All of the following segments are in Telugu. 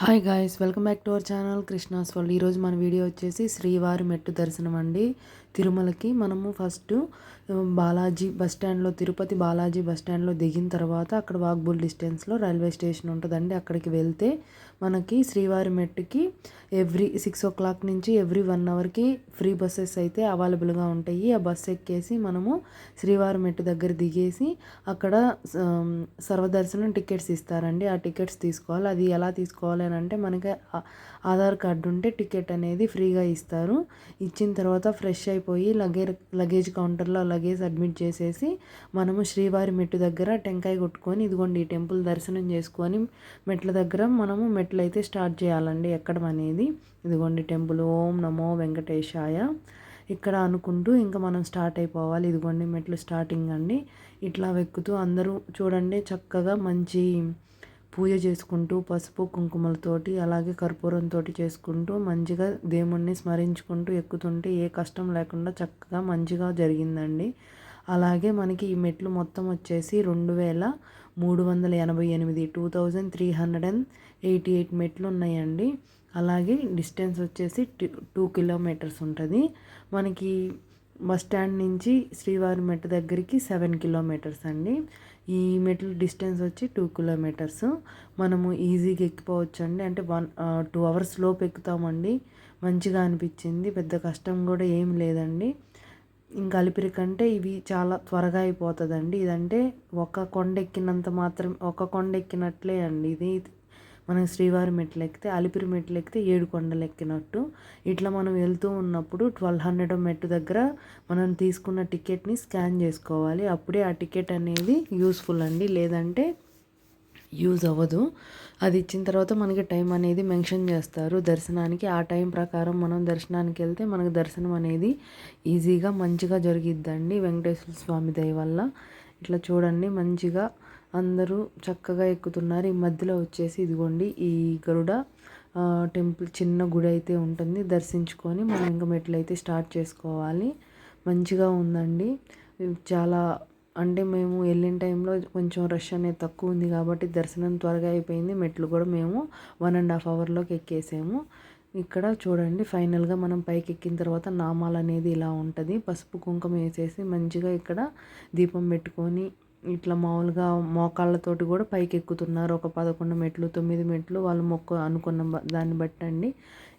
Hi guys welcome back to our channel Krishna's world ఈరోజు మన వీడియో వచ్చేసి శ్రీవారి మెట్టు దర్శనం అండి. తిరుమలకి మనము ఫస్ట్ బాలాజీ బస్ స్టాండ్లో తిరుపతి బాలాజీ బస్ స్టాండ్లో దిగిన తర్వాత అక్కడ వాక్బుల్ డిస్టెన్స్లో రైల్వే స్టేషన్ ఉంటుందండి. అక్కడికి వెళ్తే మనకి శ్రీవారి మెట్టుకి ఎవ్రీ సిక్స్ ఓ క్లాక్ నుంచి ఎవ్రీ వన్ అవర్కి ఫ్రీ బస్సెస్ అయితే అవైలబుల్గా ఉంటాయి. ఆ బస్ ఎక్కేసి మనము శ్రీవారి మెట్టు దగ్గర దిగేసి అక్కడ సర్వదర్శనం టికెట్స్ ఇస్తారండి. ఆ టికెట్స్ తీసుకోవాలి. అది ఎలా తీసుకోవాలి అని అంటే మనకి ఆధార్ కార్డు ఉంటే టికెట్ అనేది ఫ్రీగా ఇస్తారు. ఇచ్చిన తర్వాత ఫ్రెష్ అయిపోయి లగేజ్ లగేజ్ కౌంటర్లో లగేజ్ అడ్మిట్ చేసేసి మనము శ్రీవారి మెట్టు దగ్గర టెంకాయ కొట్టుకొని ఇదిగోండి ఈ టెంపుల్ దర్శనం చేసుకొని మెట్ల దగ్గర మనము మెట్లు అయితే స్టార్ట్ చేయాలండి ఎక్కడం అనేది. ఇదిగోండి టెంపుల్ ఓం నమో వెంకటేశాయ. ఇక్కడ అనుకుంటూ ఇంకా మనం స్టార్ట్ అయిపోవాలి. ఇదిగోండి మెట్లు స్టార్టింగ్ అండి. ఇట్లా వెక్కుతూ అందరూ చూడండి చక్కగా మంచి పూజ చేసుకుంటూ పసుపు కుంకుమలతోటి అలాగే కర్పూరంతో చేసుకుంటూ మంచిగా దేవుణ్ణి స్మరించుకుంటూ ఎక్కుతుంటే ఏ కష్టం లేకుండా చక్కగా మంచిగా జరిగిందండి. అలాగే మనకి ఈ మెట్లు మొత్తం వచ్చేసి రెండు వేల మూడు వందల ఎనభై ఎనిమిది two thousand three hundred and eighty eight మెట్లు ఉన్నాయండి. అలాగే డిస్టెన్స్ వచ్చేసి టూ కిలోమీటర్స్ ఉంటుంది. మనకి బస్ స్టాండ్ నుంచి శ్రీవారి మెట్టు దగ్గరికి సెవెన్ కిలోమీటర్స్ అండి. ఈ మెట్లు డిస్టెన్స్ వచ్చి టూ కిలోమీటర్స్ మనము ఈజీగా ఎక్కిపోవచ్చు అండి అంటే వన్ టూ అవర్స్ లోపు ఎక్కుతామండి. మంచిగా అనిపించింది. పెద్ద కష్టం కూడా ఏం లేదండి. ఇంకా అలిపిరి కంటే ఇవి చాలా త్వరగా అయిపోతుందండి. ఇదంటే ఒక కొండ ఎక్కినంత మాత్రం ఒక కొండ ఎక్కినట్లే అండి. ఇది మనం శ్రీవారి మెట్లు ఎక్కితే అలిపిరి మెట్లు ఎక్కితే ఏడు కొండలు ఎక్కినట్టు ఇట్లా మనం వెళ్తూ ఉన్నప్పుడు ట్వెల్వ్ హండ్రెడ్ మెట్టు దగ్గర మనం తీసుకున్న టికెట్ని స్కాన్ చేసుకోవాలి. అప్పుడే ఆ టికెట్ అనేది యూస్ఫుల్ అండి. లేదంటే యూజ్ అవ్వదు. అది ఇచ్చిన తర్వాత మనకి టైం అనేది మెన్షన్ చేస్తారు. దర్శనానికి ఆ టైం ప్రకారం మనం దర్శనానికి వెళ్తే మనకు దర్శనం అనేది ఈజీగా మంచిగా జరిగిద్దండి. వెంకటేశ్వర స్వామి దయ వల్ల. ఇట్లా చూడండి మంచిగా అందరూ చక్కగా ఎక్కుతున్నారు. ఈ మధ్యలో వచ్చేసి ఇదిగోండి ఈ గరుడ టెంపుల్ చిన్న గుడి అయితే ఉంటుంది. దర్శించుకొని మనం ఇంకా మెట్లు అయితే స్టార్ట్ చేసుకోవాలి. మంచిగా ఉందండి. చాలా అంటే మేము వెళ్ళిన టైంలో కొంచెం రష్ అనేది తక్కువ ఉంది కాబట్టి దర్శనం త్వరగా అయిపోయింది. మెట్లు కూడా మేము వన్ అండ్ హాఫ్ అవర్లోకి ఎక్కేసాము. ఇక్కడ చూడండి ఫైనల్గా మనం పైకి ఎక్కిన తర్వాత నామాలు అనేది ఇలా ఉంటుంది. పసుపు కుంకుమ వేసేసి మంచిగా ఇక్కడ దీపం పెట్టుకొని ఇట్లా మామూలుగా మోకాళ్ళతోటి కూడా పైకి ఎక్కుతున్నారు ఒక పదకొండు మెట్లు తొమ్మిది మెట్లు వాళ్ళు మొక్క అనుకున్న దాన్ని బట్టండి.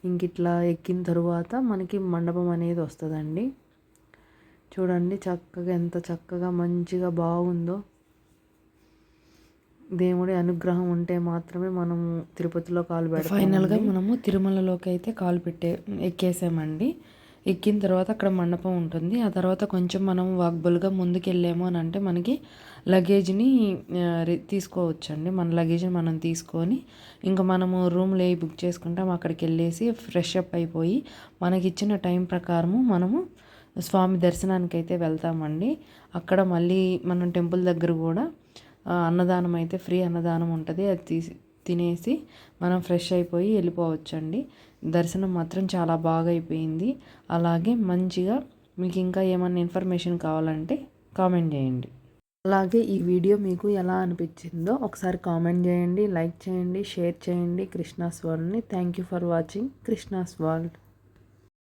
ఇంక ఇట్లా ఎక్కిన తరువాత మనకి మండపం అనేది వస్తుందండి. చూడండి చక్కగా ఎంత చక్కగా మంచిగా బాగుందో. దేవుడి అనుగ్రహం ఉంటే మాత్రమే మనము తిరుపతిలో కాలు పెడతాం ఫైనల్గా మనము తిరుమలలోకి అయితే కాలు పెట్టే ఎక్కేసామండి. ఎక్కిన తర్వాత అక్కడ మండపం ఉంటుంది. ఆ తర్వాత కొంచెం మనం వాక్బుల్గా ముందుకెళ్ళాము అని అంటే మనకి లగేజ్ని తీసుకోవచ్చండి. మన లగేజ్ని మనం తీసుకొని ఇంకా మనము రూమ్లో ఏ బుక్ చేసుకుంటాం. అక్కడికి వెళ్ళేసి ఫ్రెష్ అప్ అయిపోయి మనకి ఇచ్చిన టైం ప్రకారము మనము స్వామి దర్శనానికి అయితే వెళ్తామండి. అక్కడ మళ్ళీ మనం టెంపుల్ దగ్గర కూడా అన్నదానం అయితే ఫ్రీ అన్నదానం ఉంటుంది. అది తీసి తినేసి మనం ఫ్రెష్ అయిపోయి వెళ్ళిపోవచ్చండి. దర్శనం మాత్రం చాలా బాగా అయిపోయింది. అలాగే మంచిగా మీకు ఇంకా ఏమన్నా ఇన్ఫర్మేషన్ కావాలంటే కామెంట్ చేయండి. అలాగే ఈ వీడియో మీకు ఎలా అనిపించిందో ఒకసారి కామెంట్ చేయండి లైక్ చేయండి షేర్ చేయండి. Krishna's వరల్డ్ని thank you for watching. Krishna's world.